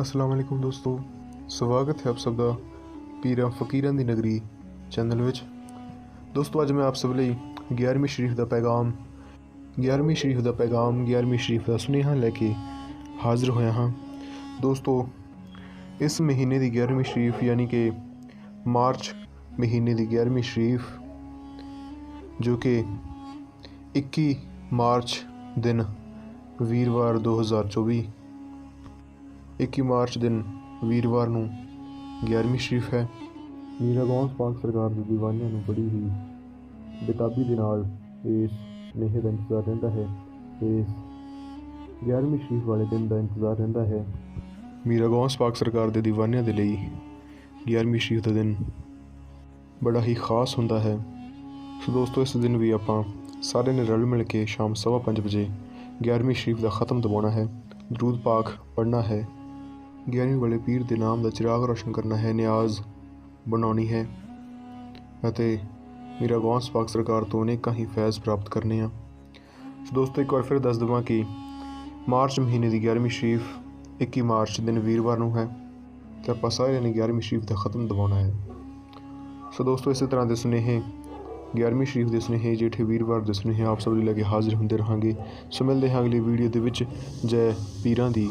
ਅਸਲਾਮ ਵਾਲੇਕੁਮ ਦੋਸਤੋ, ਸਵਾਗਤ ਹੈ ਆਪ ਸਭ ਦਾ ਪੀਰਾਂ ਫਕੀਰਾਂ ਦੀ ਨਗਰੀ ਚੈਨਲ ਵਿੱਚ। ਦੋਸਤੋ, ਅੱਜ ਮੈਂ ਆਪ ਸਭ ਲਈ 11ਵੀਂ ਸ਼ਰੀਫ ਦਾ ਪੈਗਾਮ 11ਵੀਂ ਸ਼ਰੀਫ ਦਾ ਪੈਗਾਮ 11ਵੀਂ ਸ਼ਰੀਫ ਦਾ ਸੁਨੇਹਾ ਲੈ ਕੇ ਹਾਜ਼ਰ ਹੋਇਆ ਹਾਂ। ਦੋਸਤੋ, ਇਸ ਮਹੀਨੇ ਦੀ 11ਵੀਂ ਸ਼ਰੀਫ ਯਾਨੀ ਕਿ ਮਾਰਚ ਮਹੀਨੇ ਦੀ 11ਵੀਂ ਸ਼ਰੀਫ, ਜੋ ਕਿ 21 ਮਾਰਚ ਦਿਨ ਵੀਰਵਾਰ 2024 21 ਮਾਰਚ ਦਿਨ ਵੀਰਵਾਰ ਨੂੰ 11ਵੀਂ ਸ਼ਰੀਫ ਹੈ। ਮੀਰਾ ਗੌਂਸ ਪਾਕ ਸਰਕਾਰ ਦੀ ਦੀਵਾਨੀਆਂ ਨੂੰ ਬੜੀ ਹੀ ਬੇਤਾਬੀ ਦੇ ਨਾਲ ਇਸ ਨੇਹੇ ਦਾ ਇੰਤਜ਼ਾਰ ਰਹਿੰਦਾ ਹੈ ਇਸ 11ਵੀਂ ਸ਼ਰੀਫ ਵਾਲੇ ਦਿਨ ਦਾ ਇੰਤਜ਼ਾਰ ਰਹਿੰਦਾ ਹੈ। ਮੀਰਾ ਗੌਂਸ ਪਾਕ ਸਰਕਾਰ ਦੇ ਦੀਵਾਨੀਆਂ ਦੇ ਲਈ 11ਵੀਂ ਸ਼ਰੀਫ ਦਾ ਦਿਨ ਬੜਾ ਹੀ ਖਾਸ ਹੁੰਦਾ ਹੈ। ਸੋ ਦੋਸਤੋ ਇਸ ਦਿਨ ਵੀ ਆਪਾਂ ਸਾਰਿਆਂ ਨੇ ਰਲ ਮਿਲ ਕੇ ਸ਼ਾਮ ਸਵਾ ਪੰਜ ਵਜੇ 11ਵੀਂ ਸ਼ਰੀਫ ਦਾ ਖਤਮ ਦਬਾਉਣਾ ਹੈ। ਦਰੂਦ ਪਾਕ ਪੜ੍ਹਨਾ ਹੈ। 11ਵੀਂ ਵਾਲੇ ਪੀਰ ਦੇ ਨਾਮ ਦਾ ਚਿਰਾਗ ਰੋਸ਼ਨ ਕਰਨਾ ਹੈ, ਨਿਆਜ਼ ਬਣਾਉਣੀ ਹੈ ਅਤੇ ਮੇਰਾ ਗੌਂਸ ਪਾਕ ਸਰਕਾਰ ਤੋਂ ਅਨੇਕਾਂ ਹੀ ਫੈਜ਼ ਪ੍ਰਾਪਤ ਕਰਨੇ ਆ। ਸੋ ਦੋਸਤੋ, ਇੱਕ ਵਾਰ ਫਿਰ ਦੱਸ ਦਵਾਂ ਕਿ ਮਾਰਚ ਮਹੀਨੇ ਦੀ 11ਵੀਂ ਸ਼ਰੀਫ 21 ਮਾਰਚ ਦਿਨ ਵੀਰਵਾਰ ਨੂੰ ਹੈ ਤੇ ਆਪਾਂ ਸਾਰਿਆਂ ਨੇ 11ਵੀਂ ਸ਼ਰੀਫ ਦਾ ਖਤਮ ਦਬਾਉਣਾ ਹੈ। ਸੋ ਦੋਸਤੋ, ਇਸੇ ਤਰ੍ਹਾਂ ਦੇ ਸੁਨੇਹੇ 11ਵੀਂ ਸ਼ਰੀਫ ਦੇ ਸੁਨੇਹੇ ਜੇਠੇ ਵੀਰਵਾਰ ਦੇ ਸੁਨੇਹੇ ਆਪ ਸਭ ਲਈ ਲੈ ਕੇ ਹਾਜ਼ਰ ਹੁੰਦੇ ਰਹਾਂਗੇ। ਸੋ ਮਿਲਦੇ ਹਾਂ ਅਗਲੀ ਵੀਡੀਓ ਦੇ ਵਿੱਚ। ਜੈ ਪੀਰਾਂ ਦੀ।